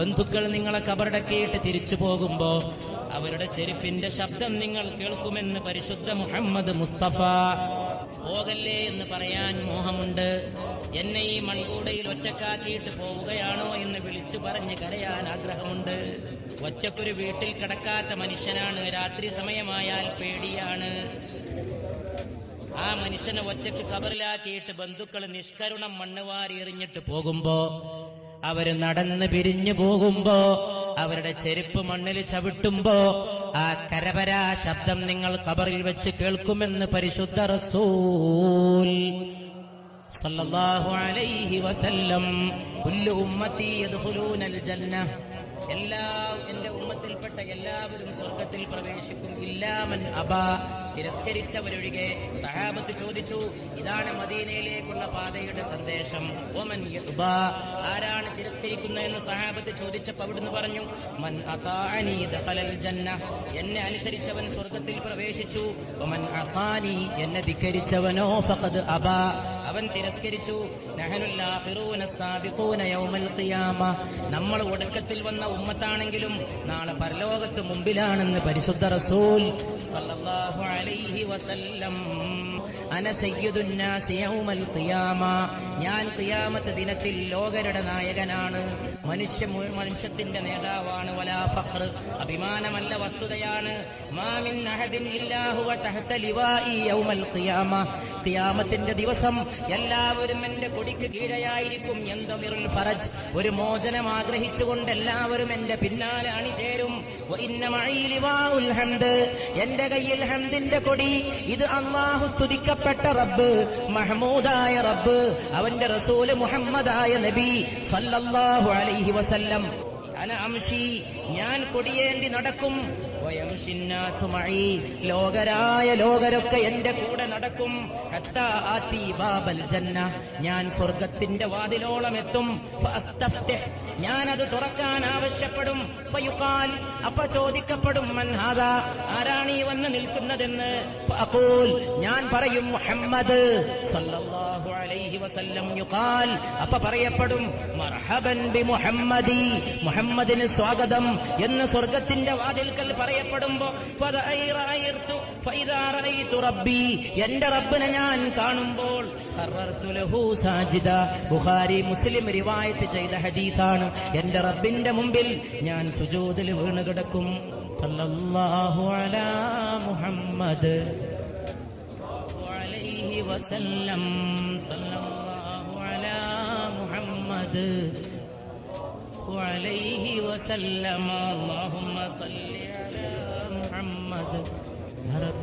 ബന്ധുക്കൾ നിങ്ങളെ കബറടക്കിയിട്ട് തിരിച്ചു പോകുമ്പോ അവരുടെ ചെരുപ്പിന്റെ ശബ്ദം നിങ്ങൾ കേൾക്കുമെന്ന് പരിശുദ്ധ മുഹമ്മദ് മുസ്തഫ പോകല്ലേ എന്ന് പറയാൻ മോഹമുണ്ട്. എന്നെ ഈ മൺകൂടയിൽ ഒറ്റക്കാക്കിയിട്ട് പോവുകയാണോ എന്ന് വിളിച്ചു പറഞ്ഞ് കരയാൻ ആഗ്രഹമുണ്ട്. ഒറ്റക്കൊരു വീട്ടിൽ കിടക്കാത്ത മനുഷ്യനാണ്. രാത്രി സമയമായാൽ പേടിയാണ്. ആ മനുഷ്യനെ ഒറ്റയ്ക്ക് കബറിലാക്കിയിട്ട് ബന്ധുക്കൾ നിഷ്കരുണം മണ്ണുവാരി എറിഞ്ഞിട്ട് പോകുമ്പോ അവർ നടന്ന് പിരിഞ്ഞു പോകുമ്പോ അവരുടെ ചെരുപ്പ് മണ്ണിൽ ചവിട്ടുമ്പോ ആ കരപരാ ശബ്ദം നിങ്ങൾ കബറിൽ വെച്ച് കേൾക്കുമെന്ന് പരിശുദ്ധ റസൂൽ സല്ലല്ലാഹു അലൈഹി വസല്ലം. ഉമ്മത്തി യദ്ഖുലൂനൽ എല്ലാ എന്റെ ഉമ്മത്തിൽപ്പെട്ട എല്ലാവരും സ്വർഗത്തിൽ പ്രവേശിക്കും. ഇല്ലാമൻ അബ. തിരസ്കരിച്ചവരൊഴികെ സഹാബത്ത് ചോദിച്ചു ഇതാണ് മദീനയിലേക്കുള്ള പാതയുടെ സന്ദേശം. ഒമൻ യഅ്ബ. ആരാണ് തിരസ്കരിക്കുന്നതെന്ന് സഹാബത്ത് ചോദിച്ചപ്പോൾ അവിടുന്ന് പറഞ്ഞു മൻ ജന്ന. എന്നെ അനുസരിച്ചവൻ സ്വർഗത്തിൽ പ്രവേശിച്ചു. ഒമൻ അസാനി. എന്നെ ധിക്കരിച്ചവനോ ഫഖദ് അബ. അവൻ തിരസ്കരിച്ചു. നമ്മൾ ഒടുക്കത്തിൽ വന്ന ഉമ്മത്താണെങ്കിലും നാളെ പരലോകത്ത് മുമ്പിലാണെന്ന് പരിശുദ്ധ റസൂൽ ഞാൻ ഖിയാമത്ത് ദിനത്തിൽ ലോകരുടെ നായകനാണ്. മനുഷ്യ മനുഷ്യത്തിന്റെ നേതാവാണ്. വലാ അഭിമാനമല്ല വസ്തുതയാണ്. മാമിൻ അഹദിൻ ലിവാഇ യൗമൽ ഖിയാമ. ഖിയാമത്തിന്റെ ദിവസം എല്ലാവരും എന്റെ കൊടിക്ക് കീഴയായിരിക്കും എന്തൊരു ഫറജ്. ഒരു മോചനം ആഗ്രഹിച്ചുകൊണ്ട് എല്ലാവരും എന്റെ പിന്നാലെ അണിചേരും. എന്റെ കയ്യിൽ ഹംദിന്റെ കൊടി. ഇത് അള്ളാഹു സ്തുതിക്കപ്പെട്ട റബ്ബ് മഹമൂദായ റബ്ബ് അവന്റെ റസൂൽ മുഹമ്മദായ നബി സല്ലല്ലാഹു അലൈഹി വസല്ലം. ഞാൻ കൊടിയേന്തി നടക്കും. ലോകരായ ലോകരൊക്കെ എന്റെ കൂടെ നടക്കും. ഞാൻ സ്വർഗത്തിന്റെ വാതിലോളം എത്തും. ഞാനത് തുറക്കാൻ ആവശ്യപ്പെടും. അപ്പ ചോദിക്കപ്പെടും മൻഹാദ ആരാണ് ഈ വന്ന് നിൽക്കുന്നതെന്ന്. ഞാൻ പറയും മുഹമ്മദ് അപ്പ പറയപ്പെടും മർഹബൻ ബി മുഹമ്മദി. മുഹമ്മദിന് സ്വാഗതം. എന്ന് സ്വർഗത്തിന്റെ വാതിൽക്കൽ പറയപ്പെടുമ്പോ എന്റെ റബ്ബിനെ ഞാൻ കാണുമ്പോൾ ബുഹാരി മുസ്ലിം റിവായത്ത് ചെയ്ത ഹദീതാണ് എന്റെ റബ്ബിന്റെ മുമ്പിൽ ഞാൻ സുജൂതിൽ വീണ് കിടക്കും. സല്ലല്ലാഹു അലാ മുഹമ്മദ്. വസല്ലം. സല്ലല്ലാഹു അലാ മുഹമ്മദ്. وعليه وسلم. اللهم صل على محمد. رب